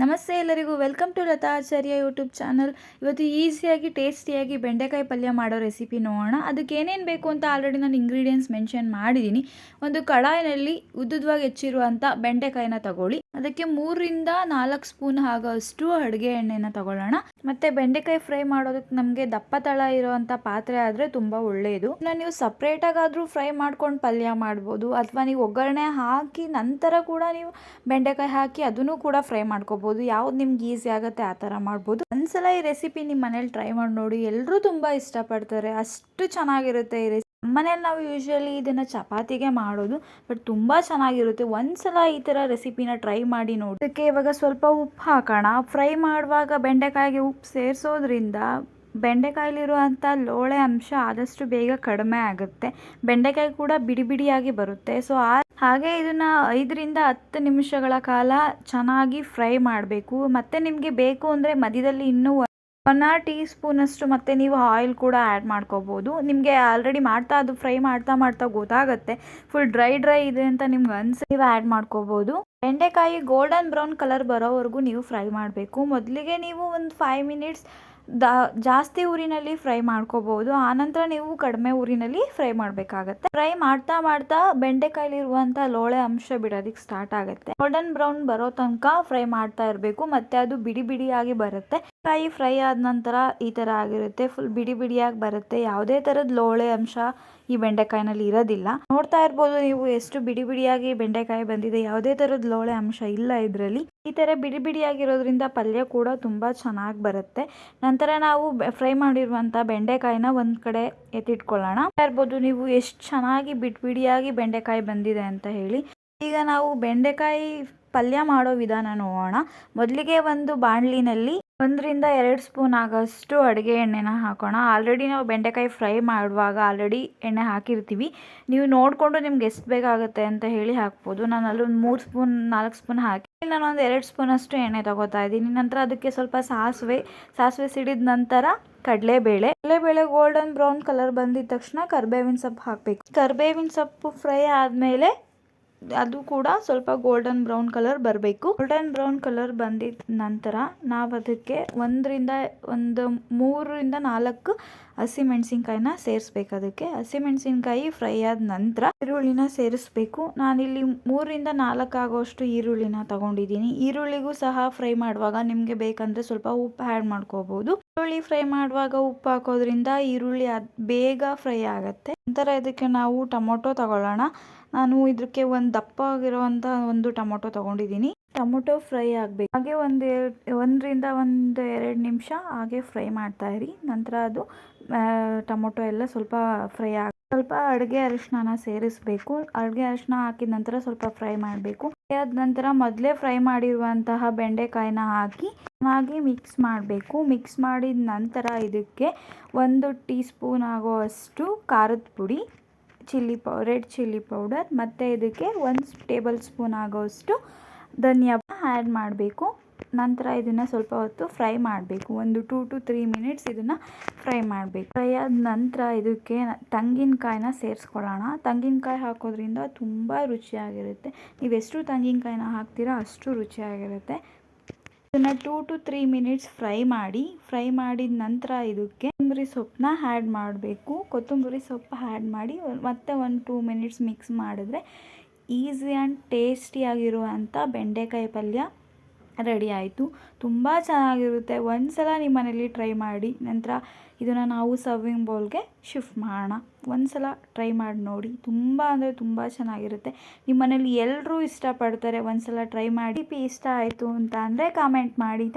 ನಮಸ್ತೆ ಎಲ್ಲರಿಗೂ. Welcome to Lata Acharya YouTube channel ಇವತ್ತು ಈಸಿಯಾಗಿ ಟೇಸ್ಟಿಯಾಗಿ ಬೆಂಡೆಕಾಯಿ ಪಲ್ಯ ಮಾಡೋ ರೆಸಿಪಿ ನೋಡೋಣ. ಅದಕ್ಕೆ ಏನೇನು ಬೇಕು ಅಂತ ಆಲ್ರೆಡಿ ನಾನು ಇಂಗ್ರೀಡಿಯೆಂಟ್ಸ್ ಮೆನ್ಷನ್ ಮಾಡಿದ್ದೀನಿ. ಒಂದು ಕಡಾಯಿನಲ್ಲಿ ಉದ್ದುದ್ವಾಗಿ ಹೆಚ್ಚಿರುವಂಥ ಬೆಂಡೆಕಾಯಿನ ತಗೊಳ್ಳಿ. ಅದಕ್ಕೆ ಮೂರರಿಂದ ನಾಲ್ಕು ಸ್ಪೂನ್ ಆಗೋಷ್ಟು ಅಡುಗೆ ಎಣ್ಣೆನ ತಗೊಳ್ಳೋಣ. ಮತ್ತೆ ಬೆಂಡೆಕಾಯಿ ಫ್ರೈ ಮಾಡೋದಕ್ಕೆ ನಮಗೆ ದಪ್ಪ ತಳ ಇರುವಂಥ ಪಾತ್ರೆ ಆದರೆ ತುಂಬ ಒಳ್ಳೆಯದು ನೀವು ಸಪ್ರೇಟಾಗಾದರೂ ಫ್ರೈ ಮಾಡ್ಕೊಂಡು ಪಲ್ಯ ಮಾಡ್ಬೋದು. ಅಥವಾ ನೀವು ಒಗ್ಗರಣೆ ಹಾಕಿ ನಂತರ ಕೂಡ ನೀವು ಬೆಂಡೆಕಾಯಿ ಹಾಕಿ ಅದನ್ನು ಕೂಡ ಫ್ರೈ ಮಾಡ್ಕೋಬೋದು. ಯಾವ್ದು ನಿಮ್ಗೆ ಈಸಿ ಆಗುತ್ತೆ ಆ ಥರ ಮಾಡ್ಬೋದು. ಒಂದ್ಸಲ ಈ ರೆಸಿಪಿ ನಿಮ್ಮ ಮನೇಲಿ ಟ್ರೈ ಮಾಡಿ ನೋಡಿ. ಎಲ್ಲರೂ ತುಂಬ ಇಷ್ಟಪಡ್ತಾರೆ. ಅಷ್ಟು ಚೆನ್ನಾಗಿರುತ್ತೆ ಈ ರೆಸಿಪಿ ಮನೇಲಿ ನಾವು ಯೂಶ್ವಲಿ ಇದನ್ನು ಚಪಾತಿಗೆ ಮಾಡೋದು ಬಟ್ ತುಂಬ ಚೆನ್ನಾಗಿರುತ್ತೆ. ಒಂದ್ಸಲ ಈ ಥರ ರೆಸಿಪಿನ ಟ್ರೈ ಮಾಡಿ ನೋಡಿ. ಅದಕ್ಕೆ ಇವಾಗ ಸ್ವಲ್ಪ ಉಪ್ಪು ಹಾಕೋಣ. ಫ್ರೈ ಮಾಡುವಾಗ ಬೆಂಡೆಕಾಯಿಗೆ ಉಪ್ಪು ಸೇರಿಸೋದ್ರಿಂದ ಬೆಂಡೆಕಾಯಲ್ಲಿರುವಂಥ ಲೋಳೆ ಅಂಶ ಆದಷ್ಟು ಬೇಗ ಕಡಿಮೆ ಆಗುತ್ತೆ. ಬೆಂಡೆಕಾಯಿ ಕೂಡ ಬಿಡಿ ಬಿಡಿಯಾಗಿ ಬರುತ್ತೆ. ಸೊ ಆ ಹಾಗೆ ಇದನ್ನ ಐದರಿಂದ ಹತ್ತು ನಿಮಿಷಗಳ ಕಾಲ ಚೆನ್ನಾಗಿ ಫ್ರೈ ಮಾಡಬೇಕು. ಮತ್ತೆ ನಿಮಗೆ ಬೇಕು ಅಂದರೆ ಮಧ್ಯದಲ್ಲಿ ಇನ್ನೂ ಒನ್ ಆರ್ ಟೀ ಸ್ಪೂನಷ್ಟು ಮತ್ತೆ ನೀವು ಆಯಿಲ್ ಕೂಡ ಆ್ಯಡ್ ಮಾಡ್ಕೋಬೋದು. ನಿಮಗೆ ಆಲ್ರೆಡಿ ಮಾಡ್ತಾ ಅದು ಫ್ರೈ ಮಾಡ್ತಾ ಮಾಡ್ತಾ ಗೊತ್ತಾಗುತ್ತೆ. ಫುಲ್ ಡ್ರೈ ಡ್ರೈ ಇದೆ ಅಂತ ನಿಮ್ಗೆ ಅನ್ಸಿ ನೀವು ಆ್ಯಡ್ ಮಾಡ್ಕೋಬೋದು. ಬೆಂಡೆಕಾಯಿ ಗೋಲ್ಡನ್ ಬ್ರೌನ್ ಕಲರ್ ಬರೋವರೆಗೂ ನೀವು ಫ್ರೈ ಮಾಡಬೇಕು. ಮೊದಲಿಗೆ ನೀವು ಒಂದು ಫೈವ್ ಮಿನಿಟ್ಸ್ ದ ಜಾಸ್ತಿ ಊರಿನಲ್ಲಿ ಫ್ರೈ ಮಾಡ್ಕೋಬಹುದು ಆನಂತರ ನೀವು ಕಡಿಮೆ ಊರಿನಲ್ಲಿ ಫ್ರೈ ಮಾಡಬೇಕಾಗತ್ತೆ. ಫ್ರೈ ಮಾಡ್ತಾ ಮಾಡ್ತಾ ಬೆಂಡೆಕಾಯಿಲಿರುವಂಥ ಲೋಳೆ ಅಂಶ ಬಿಡೋದಕ್ಕೆ ಸ್ಟಾರ್ಟ್ ಆಗುತ್ತೆ. ಗೋಲ್ಡನ್ ಬ್ರೌನ್ ಬರೋ ತನಕ ಫ್ರೈ ಮಾಡ್ತಾ ಇರಬೇಕು. ಮತ್ತೆ ಅದು ಬಿಡಿ ಬಿಡಿಯಾಗಿ ಬರುತ್ತೆ. ಕಾಯಿ ಫ್ರೈ ಆದ ನಂತರ ಈ ಥರ ಆಗಿರುತ್ತೆ. ಫುಲ್ ಬಿಡಿ ಬಿಡಿಯಾಗಿ ಬರುತ್ತೆ. ಯಾವುದೇ ಥರದ ಲೋಳೆ ಅಂಶ ಈ ಬೆಂಡೆಕಾಯಿನಲ್ಲಿ ಇರೋದಿಲ್ಲ. ನೋಡ್ತಾ ಇರ್ಬೋದು ನೀವು ಎಷ್ಟು ಬಿಡಿ ಬಿಡಿಯಾಗಿ ಬೆಂಡೆಕಾಯಿ ಬಂದಿದೆ. ಯಾವುದೇ ಥರದ ಲೋಳೆ ಅಂಶ ಇಲ್ಲ ಇದರಲ್ಲಿ. ಈ ಥರ ಬಿಡಿ ಬಿಡಿಯಾಗಿರೋದ್ರಿಂದ ಪಲ್ಯ ಕೂಡ ತುಂಬ ಚೆನ್ನಾಗಿ ಬರುತ್ತೆ. ನಂತರ ನಾವು ಫ್ರೈ ಮಾಡಿರುವಂಥ ಬೆಂಡೆಕಾಯಿನ ಒಂದು ಕಡೆ ಎತ್ತಿಟ್ಕೊಳ್ಳೋಣ. ಇರ್ಬೋದು ನೀವು ಎಷ್ಟು ಚೆನ್ನಾಗಿ ಬಿಡಿ ಬಿಡಿಯಾಗಿ ಬೆಂಡೆಕಾಯಿ ಬಂದಿದೆ ಅಂತ ಹೇಳಿ. ಈಗ ನಾವು ಬೆಂಡೆಕಾಯಿ ಪಲ್ಯ ಮಾಡೋ ವಿಧಾನ ನೋಡೋಣ. ಮೊದಲಿಗೆ ಒಂದು ಬಾಣಲಿನಲ್ಲಿ ಒಂದರಿಂದ ಎರಡು ಸ್ಪೂನ್ ಆಗೋಷ್ಟು ಅಡುಗೆ ಎಣ್ಣೆನ ಹಾಕೋಣ. ಆಲ್ರೆಡಿ ನಾವು ಬೆಂಡೆಕಾಯಿ ಫ್ರೈ ಮಾಡುವಾಗ ಆಲ್ರೆಡಿ ಎಣ್ಣೆ ಹಾಕಿರ್ತೀವಿ. ನೀವು ನೋಡಿಕೊಂಡು ನಿಮ್ಗೆ ಎಷ್ಟು ಬೇಕಾಗುತ್ತೆ ಅಂತ ಹೇಳಿ ಹಾಕ್ಬೋದು. ನಾನು ಅಲ್ಲೊಂದು ಮೂರು ಸ್ಪೂನ್, ನಾಲ್ಕು ಸ್ಪೂನ್ ಹಾಕಿ ನಾನು ಒಂದು ಎರಡು ಸ್ಪೂನಷ್ಟು ಎಣ್ಣೆ ತಗೋತಾ ಇದ್ದೀನಿ. ನಂತರ ಅದಕ್ಕೆ ಸ್ವಲ್ಪ ಸಾಸಿವೆ ಸಾಸಿವೆ ಸಿಡಿದ ನಂತರ ಕಡಲೆಬೇಳೆ. ಕಡಲೆಬೇಳೆ ಗೋಲ್ಡನ್ ಬ್ರೌನ್ ಕಲರ್ ಬಂದಿದ ತಕ್ಷಣ ಕರ್ಬೇವಿನ ಸೊಪ್ಪು ಹಾಕಬೇಕು. ಕರ್ಬೇವಿನ ಸೊಪ್ಪು ಫ್ರೈ ಆದಮೇಲೆ ಅದು ಕೂಡ ಸ್ವಲ್ಪ ಗೋಲ್ಡನ್ ಬ್ರೌನ್ ಕಲರ್ ಬರಬೇಕು. ಗೋಲ್ಡನ್ ಬ್ರೌನ್ ಕಲರ್ ಬಂದಿದ ನಂತರ ನಾವು ಅದಕ್ಕೆ ಒಂದರಿಂದ ಒಂದು ಮೂರರಿಂದ ನಾಲ್ಕು ಹಸಿಮೆಣಸಿನ್ಕಾಯಿನ ಸೇರಿಸ್ಬೇಕು. ಅದಕ್ಕೆ ಹಸಿಮೆಣಸಿನ್ಕಾಯಿ ಫ್ರೈ ಆದ ನಂತರ ಈರುಳ್ಳಿನ ಸೇರಿಸ್ಬೇಕು. ನಾನಿಲ್ಲಿ ಮೂರರಿಂದ ನಾಲ್ಕು ಆಗೋಷ್ಟು ಈರುಳ್ಳಿನ ತಗೊಂಡಿದ್ದೀನಿ. ಈರುಳ್ಳಿಗೂ ಸಹ ಫ್ರೈ ಮಾಡುವಾಗ ನಿಮಗೆ ಬೇಕಂದರೆ ಸ್ವಲ್ಪ ಉಪ್ಪು ಆ್ಯಡ್ ಮಾಡ್ಕೋಬೋದು. ಈರುಳ್ಳಿ ಫ್ರೈ ಮಾಡುವಾಗ ಉಪ್ಪು ಹಾಕೋದ್ರಿಂದ ಈರುಳ್ಳಿ ಬೇಗ ಫ್ರೈ ಆಗುತ್ತೆ. ನಂತರ ಇದಕ್ಕೆ ನಾವು ಟೊಮೊಟೊ ತಗೊಳ್ಳೋಣ. ನಾನು ಇದಕ್ಕೆ ಒಂದು ದಪ್ಪ ಆಗಿರುವಂಥ ಒಂದು ಟೊಮೊಟೊ ತಗೊಂಡಿದ್ದೀನಿ. ಟೊಮೊಟೊ ಫ್ರೈ ಆಗಬೇಕು. ಹಾಗೆ ಒಂದು ಒಂದರಿಂದ ಒಂದು ಎರಡು ನಿಮಿಷ ಹಾಗೆ ಫ್ರೈ ಮಾಡ್ತಾ ಇರಿ. ನಂತರ ಅದು ಟೊಮೊಟೊ ಎಲ್ಲ ಸ್ವಲ್ಪ ಫ್ರೈ ಆಗ ಸ್ವಲ್ಪ ಅಡುಗೆ ಅರಿಶಿನ ಸೇರಿಸಬೇಕು. ಅಡುಗೆ ಅರಿಶಿನ ಹಾಕಿದ ನಂತರ ಸ್ವಲ್ಪ ಫ್ರೈ ಮಾಡಬೇಕು. ಆದ ನಂತರ ಮೊದಲೇ ಫ್ರೈ ಮಾಡಿರುವಂತಹ ಬೆಂಡೆಕಾಯಿನ ಹಾಕಿ ಚೆನ್ನಾಗಿ ಮಿಕ್ಸ್ ಮಾಡಬೇಕು. ಮಿಕ್ಸ್ ಮಾಡಿದ ನಂತರ ಇದಕ್ಕೆ ಒಂದು ಟೀ ಸ್ಪೂನ್ ಆಗುವಷ್ಟು ಖಾರದ ಪುಡಿ, chilli pow, red chilli powder ಮತ್ತು ಇದಕ್ಕೆ ಒಂದು ಟೇಬಲ್ ಸ್ಪೂನ್ ಆಗೋಷ್ಟು ಧನಿಯಾ ಆ್ಯಡ್ ಮಾಡಬೇಕು. ನಂತರ ಇದನ್ನು ಸ್ವಲ್ಪ ಹೊತ್ತು ಫ್ರೈ ಮಾಡಬೇಕು. ಒಂದು ಟೂ ಟು ತ್ರೀ ಮಿನಿಟ್ಸ್ ಇದನ್ನು ಫ್ರೈ ಮಾಡಬೇಕು. ಫ್ರೈ ಆದ ನಂತರ ಇದಕ್ಕೆ ತೆಂಗಿನಕಾಯಿನ ಸೇರಿಸ್ಕೊಳ್ಳೋಣ. ತೆಂಗಿನಕಾಯಿ ಹಾಕೋದ್ರಿಂದ ತುಂಬ ರುಚಿಯಾಗಿರುತ್ತೆ. ನೀವು ಎಷ್ಟು ತೆಂಗಿನಕಾಯಿನ ಹಾಕ್ತೀರಾ ಅಷ್ಟು ರುಚಿಯಾಗಿರುತ್ತೆ. ಇದನ್ನು two to three minutes fry ಮಾಡಿ, ಫ್ರೈ ಮಾಡಿದ ನಂತರ ಇದಕ್ಕೆ ಕೊತ್ತಂಬರಿ ಸೊಪ್ಪನ್ನ ಆ್ಯಡ್ ಮಾಡಬೇಕು. ಕೊತ್ತಂಬರಿ ಸೊಪ್ಪು ಆ್ಯಡ್ ಮಾಡಿ ಮತ್ತೆ ಒಂದು ಟೂ ಮಿನಿಟ್ಸ್ ಮಿಕ್ಸ್ ಮಾಡಿದ್ರೆ ಈಸಿ ಆ್ಯಂಡ್ ಟೇಸ್ಟಿಯಾಗಿರುವಂಥ ಬೆಂಡೆಕಾಯಿ ಪಲ್ಯ. ರೆಡಿ ಆಯಿತು. ತುಂಬ ಚೆನ್ನಾಗಿರುತ್ತೆ. ಒಂದು ಸಲ ನಿಮ್ಮ ಮನೇಲಿ ಟ್ರೈ ಮಾಡಿ. ನಂತರ ಇದನ್ನು ನಾವು ಸರ್ವಿಂಗ್ ಬೌಲ್ಗೆ ಶಿಫ್ಟ್ ಮಾಡೋಣ. ಒಂದು ಸಲ ಟ್ರೈ ಮಾಡಿ ನೋಡಿ. ತುಂಬ ಅಂದರೆ ತುಂಬ ಚೆನ್ನಾಗಿರುತ್ತೆ. ನಿಮ್ಮ ಮನೇಲಿ ಎಲ್ಲರೂ ಇಷ್ಟಪಡ್ತಾರೆ ಒಂದು ಸಲ ಟ್ರೈ ಮಾಡಿ. ಇಷ್ಟ ಆಯಿತು ಅಂತ ಅಂದರೆ ಕಾಮೆಂಟ್ ಮಾಡಿ.